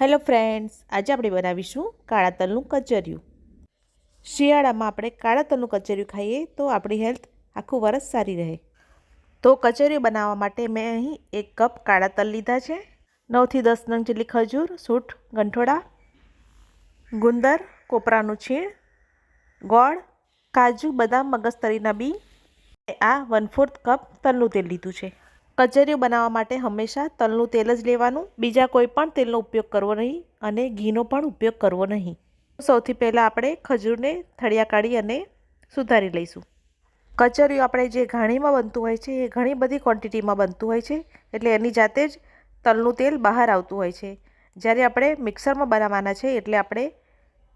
Hello friends, આજે આપણે બનાવીશું કાળા તલનું કચરિયું. શિયાળામાં આપણે કાળા તલનું કચરિયું ખાઈએ તો આપણી હેલ્થ આખું વરસ સારી રહે. તો કચરિયું બનાવવા માટે મેં અહીં એક કપ કાળા તલ લીધા છે. નવથી દસ નંગ જેટલી ખજૂર સૂટ ગંઠોડા, ગુંદર, કોપરાનું છીણ, ગોળ, કાજુ, બદામ, મગજતરીના બી. આ વન ફોર્થ કપ તલનું તેલ લીધું છે. કચરિયું બનાવવા માટે હંમેશા તલનું તેલ જ લેવાનું, બીજા કોઈ પણ તેલનો ઉપયોગ કરવો નહીં અને ઘીનો પણ ઉપયોગ કરવો નહીં. સૌથી પહેલાં આપણે ખજૂરને થળિયા કાઢી અને સુધારી લઈશું. કચરિયું આપણે જે ઘાણીમાં બનતું હોય છે, એ ઘણી બધી ક્વોન્ટિટીમાં બનતું હોય છે, એટલે એની જાતે જ તલનું તેલ બહાર આવતું હોય છે. જ્યારે આપણે મિક્સરમાં બનાવવાના છે, એટલે આપણે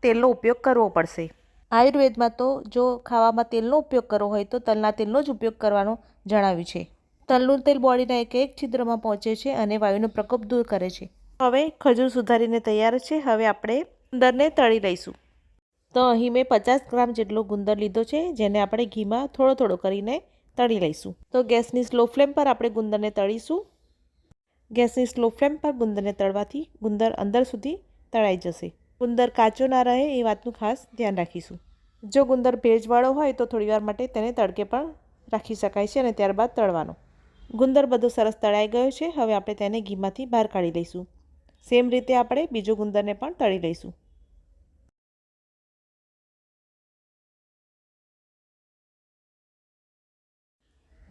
તેલનો ઉપયોગ કરવો પડશે. આયુર્વેદમાં તો જો ખાવામાં તેલનો ઉપયોગ કરવો હોય, તો તલના તેલનો જ ઉપયોગ કરવાનો જણાવ્યું છે. તલનું તેલ બોડીના એક એક છિદ્રમાં પહોંચે છે અને વાયુનો પ્રકોપ દૂર કરે છે. હવે ખજૂર સુધારીને તૈયાર છે. હવે આપણે ગુંદરને તળી લઈશું. તો અહીં મેં પચાસ ગ્રામ જેટલો ગુંદર લીધો છે, જેને આપણે ઘીમાં થોડો થોડો કરીને તળી લઈશું. તો ગેસની સ્લો ફ્લેમ પર આપણે ગુંદરને તળીશું. ગેસની સ્લો ફ્લેમ પર ગુંદરને તળવાથી ગુંદર અંદર સુધી તળાઈ જશે. ગુંદર કાચો ના રહે એ વાતનું ખાસ ધ્યાન રાખીશું. જો ગુંદર ભેજવાળો હોય તો થોડીવાર માટે તેને તડકે પણ રાખી શકાય છે અને ત્યારબાદ તળવાનો. ગુંદર બધો સરસ તળાઈ ગયો છે. હવે આપણે તેને ઘીમાંથી બહાર કાઢી લઈશું. સેમ રીતે આપણે બીજું ગુંદરને પણ તળી લઈશું.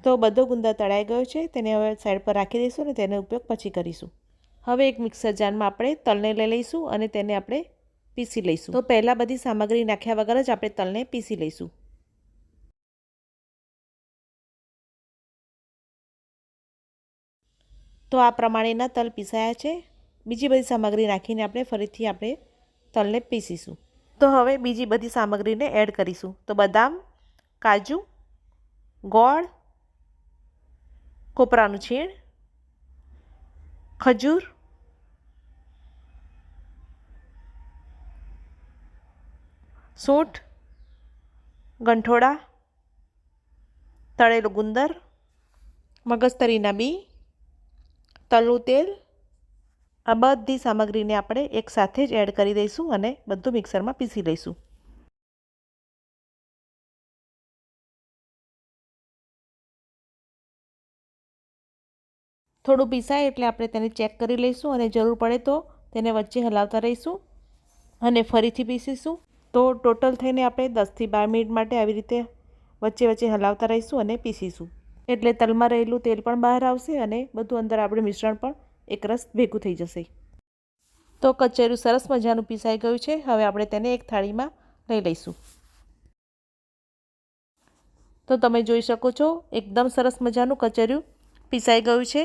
તો બધો ગુંદર તળાઈ ગયો છે. તેને હવે સાઈડ પર રાખી દઈશું અને તેનો ઉપયોગ પછી કરીશું. હવે એક મિક્સર જારમાં આપણે તલને લઈ લઈશું અને તેને આપણે પીસી લઈશું. તો પહેલાં બધી સામગ્રી નાખ્યા વગર જ આપણે તલને પીસી લઈશું. તો આ પ્રમાણેના તલ પીસાયા છે. બીજી બધી સામગ્રી નાખીને આપણે ફરીથી આપણે તલને પીસીશું. તો હવે બીજી બધી સામગ્રીને એડ કરીશું. તો બદામ, કાજુ, ગોળ, કોપરાનું છીણ, ખજૂર, સૂંઠ, ગંઠોડા, તળેલું ગુંદર, મગજતરીના બી તલનું તેલ આ બધી સામગ્રીને આપણે એકસાથે જ એડ કરી દઈશું અને બધું મિક્સરમાં પીસી લઈશું. થોડું પીસાય એટલે આપણે તેને ચેક કરી લઈશું અને જરૂર પડે તો તેને વચ્ચે હલાવતા રહીશું અને ફરીથી પીસીશું. તો ટોટલ થઈને આપણે દસથી બાર મિનિટ માટે આવી રીતે વચ્ચે વચ્ચે હલાવતા રહીશું અને પીસીશું. એટલે તલમાં રહેલું તેલ પણ બહાર આવશે અને બધું અંદર આપણે મિશ્રણ પણ એકરસ ભેગું થઈ જશે. તો કચેરું સરસ મજાનું પીસાઈ ગયું છે. હવે આપણે તેને એક થાળીમાં લઈ લઈશું. તો તમે જોઈ શકો છો, એકદમ સરસ મજાનું કચેરું પીસાઈ ગયું છે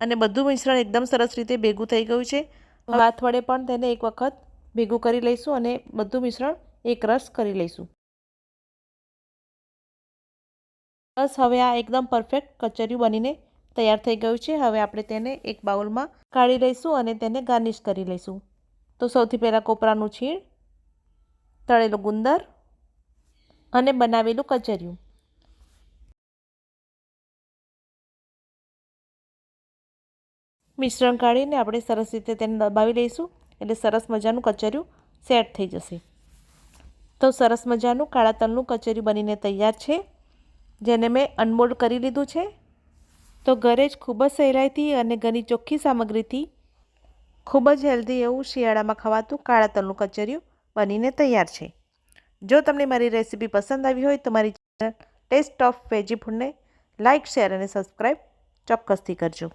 અને બધું મિશ્રણ એકદમ સરસ રીતે ભેગું થઈ ગયું છે. હાથ વડે પણ તેને એક વખત ભેગું કરી લઈશું અને બધું મિશ્રણ એક રસ કરી લઈશું. બસ હવે આ એકદમ પરફેક્ટ કચરિયું બનીને તૈયાર થઈ ગયું છે. હવે આપણે તેને એક બાઉલમાં કાઢી લઈશું અને તેને ગાર્નિશ કરી લઈશું. તો સૌથી પહેલાં કોપરાનું છીણ, તળેલું ગુંદર અને બનાવેલું કચરિયું. મિશ્રણ કાઢીને આપણે સરસ રીતે તેને દબાવી લઈશું. એટલે સરસ મજાનું કચરિયું સેટ થઈ જશે. તો સરસ મજાનું કાળા તલનું કચરિયું બનીને તૈયાર છે. જેને મેં અનમોલ્ડ કરી લીધું છે. તો ઘરે જ ખૂબ જ સહેલાઈથી અને ઘણી ચોખ્ખી સામગ્રીથી ખૂબ જ હેલ્ધી એવું શિયાળામાં ખવાતું કાળા તલનું કચરિયું બનીને તૈયાર છે. જો તમને મારી રેસીપી પસંદ આવી હોય તો મારી ચેનલ ટેસ્ટ ઓફ વેજી ફૂડને લાઇક શેર અને સબસ્ક્રાઈબ ચોક્કસથી કરજો.